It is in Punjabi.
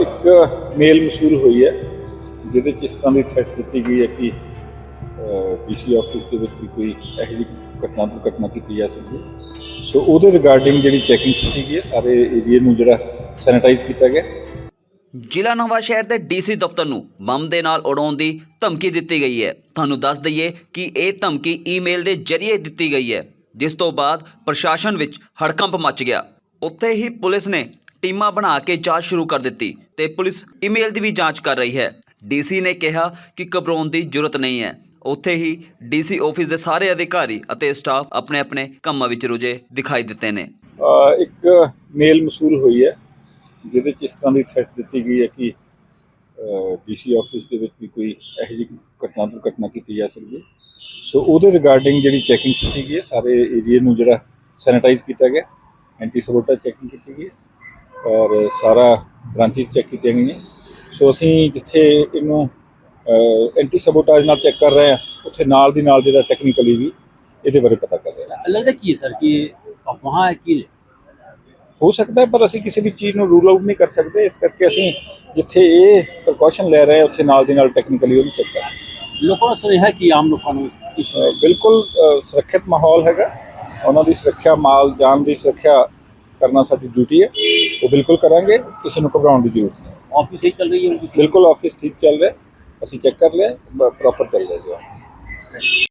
ਇੱਕ ਮੇਲ ਮਸੂਲ ਹੋਈ ਹੈ, ਜਿਹਦੇ ਚ ਇਸ ਤਰ੍ਹਾਂ ਦੀ ਥ੍ਰੈਟ ਦਿੱਤੀ ਗਈ ਹੈ ਕਿ ਡੀਸੀ ਆਫਿਸ ਦੇ ਵਿੱਚ ਵੀ ਕੋਈ ਇਹੋ ਜਿਹੀ ਘਟਨਾ ਦੁਰਘਟਨਾ ਕੀਤੀ ਜਾ ਸਕਦੀ ਹੈ। ਸੋ ਉਹਦੇ ਰਿਗਾਰਡਿੰਗ ਜਿਹੜੀ ਚੈਕਿੰਗ ਕੀਤੀ ਗਈ ਹੈ, ਸਾਰੇ ਏਰੀਆ ਨੂੰ ਜਿਹੜਾ ਸੈਨੀਟਾਈਜ਼ ਕੀਤਾ ਗਿਆ। ਜ਼ਿਲ੍ਹਾ ਨਵਾਂ ਸ਼ਹਿਰ ਦੇ ਡੀਸੀ ਦਫ਼ਤਰ ਨੂੰ ਬੰਮ ਦੇ ਨਾਲ ਉਡਾਉਣ ਦੀ ਧਮਕੀ ਦਿੱਤੀ ਗਈ ਹੈ। ਤੁਹਾਨੂੰ ਦੱਸ ਦਈਏ ਕਿ ਇਹ ਧਮਕੀ ਈਮੇਲ ਦੇ ਜ਼ਰੀਏ ਦਿੱਤੀ ਗਈ ਹੈ, ਜਿਸ ਤੋਂ ਬਾਅਦ ਪ੍ਰਸ਼ਾਸਨ ਵਿੱਚ ਹੜਕੰਪ ਮਚ ਗਿਆ। ਉੱਥੇ ਹੀ ਪੁਲਿਸ ਨੇ ਟੀਮਾਂ ਬਣਾ ਕੇ ਜਾਂਚ ਸ਼ੁਰੂ ਕਰ ਦਿੱਤੀ ਤੇ ਪੁਲਿਸ ਈਮੇਲ ਦੀ ਵੀ ਜਾਂਚ ਕਰ ਰਹੀ ਹੈ। ਡੀਸੀ ਨੇ ਕਿਹਾ ਕਿ ਘਬਰਾਉਣ ਦੀ ਜ਼ਰੂਰਤ ਨਹੀਂ ਹੈ। ਉੱਥੇ ਹੀ ਡੀਸੀ ਆਫਿਸ ਦੇ ਸਾਰੇ ਅਧਿਕਾਰੀ ਅਤੇ ਸਟਾਫ ਆਪਣੇ ਆਪਣੇ ਕੰਮਾਂ ਵਿੱਚ ਰੁਝੇ ਦਿਖਾਈ ਦਿੱਤੇ ਨੇ। ਇੱਕ ਮੇਲ ਮਸੂਲ ਹੋਈ ਹੈ, ਜਿਹਦੇ ਚ ਇਸ ਤਰ੍ਹਾਂ ਦੀ ਥ੍ਰੈਟ ਦਿੱਤੀ ਗਈ ਹੈ ਕਿ ਡੀਸੀ ਆਫਿਸ ਦੇ ਵਿੱਚ ਵੀ ਕੋਈ ਇਹੋ ਜਿਹੀ ਘਟਨਾ ਦੁਰਘਟਨਾ ਕੀਤੀ ਜਾ ਸਕਦੀ ਹੈ। ਸੋ ਉਹਦੇ ਰਿਗਾਰਡਿੰਗ ਜਿਹੜੀ ਚੈਕਿੰਗ ਕੀਤੀ ਗਈ ਹੈ, ਸਾਰੇ ਏਰੀਆ ਨੂੰ ਜਿਹੜਾ ਸੈਨੀਟਾਈਜ਼ ਕੀਤਾ ਗਿਆ ਐਂਟੀ ਸਬੋਟਾ ਚੈਕਿੰਗ ਕੀਤੀ ਗਈ ਹੈ। ਔਰ ਸਾਰਾ ਬ੍ਰਾਂਚਿਸ ਚੈੱਕ ਕੀਤੀਆਂ ਗਈਆਂ। ਸੋ ਅਸੀਂ ਜਿੱਥੇ ਇਹਨੂੰ ਐਂਟੀ ਸਬੋਟਾਜ ਨਾਲ ਚੈੱਕ ਕਰ ਰਹੇ ਆ ਉੱਥੇ ਨਾਲ ਦੀ ਨਾਲ ਜਿਹੜਾ ਟੈਕਨੀਕਲੀ ਵੀ ਇਹਦੇ ਬਾਰੇ ਪਤਾ ਕਰ ਰਹੇ ਲੱਗਦਾ ਕੀ ਸਰ ਕਿ ਅਫਵਾਹਾਂ ਕੀ ਨੇ? ਹੋ ਸਕਦਾ ਪਰ ਅਸੀਂ ਕਿਸੇ ਵੀ ਚੀਜ਼ ਨੂੰ ਰੂਲ ਆਊਟ ਨਹੀਂ ਕਰ ਸਕਦੇ। ਇਸ ਕਰਕੇ ਅਸੀਂ ਜਿੱਥੇ ਇਹ ਪ੍ਰਕਾਸ਼ਨ ਲੈ ਰਹੇ ਉੱਥੇ ਨਾਲ ਦੀ ਨਾਲ ਟੈਕਨੀਕਲੀ ਉਹਨੂੰ ਚੈੱਕ ਕਰ ਲੋਕਾਂ ਨੂੰ ਸੁਨੇਹਾ ਕੀ ਆਮ ਲੋਕਾਂ ਨੂੰ ਬਿਲਕੁਲ ਸੁਰੱਖਿਅਤ ਮਾਹੌਲ ਹੈਗਾ। ਉਹਨਾਂ ਦੀ ਸੁਰੱਖਿਆ ਮਾਲ ਜਾਨ ਦੀ ਸੁਰੱਖਿਆ ਕਰਨਾ ਸਾਡੀ ਡਿਊਟੀ ਹੈ ਉਹ ਬਿਲਕੁਲ ਕਰਾਂਗੇ ਕਿਸੇ ਨੂੰ ਘਬਰਾਉਣ ਦੀ ਜ਼ਰੂਰਤ ਨਹੀਂ। ਆਫਿਸ ਹੀ ਚੱਲ ਰਹੀ ਹੈ ਬਿਲਕੁਲ ਆਫਿਸ ਠੀਕ ਚੱਲ ਰਿਹਾ ਅਸੀਂ ਚੈੱਕ ਕਰ ਲਿਆ ਪ੍ਰੋਪਰ ਚੱਲ ਰਿਹਾ ਜੀ।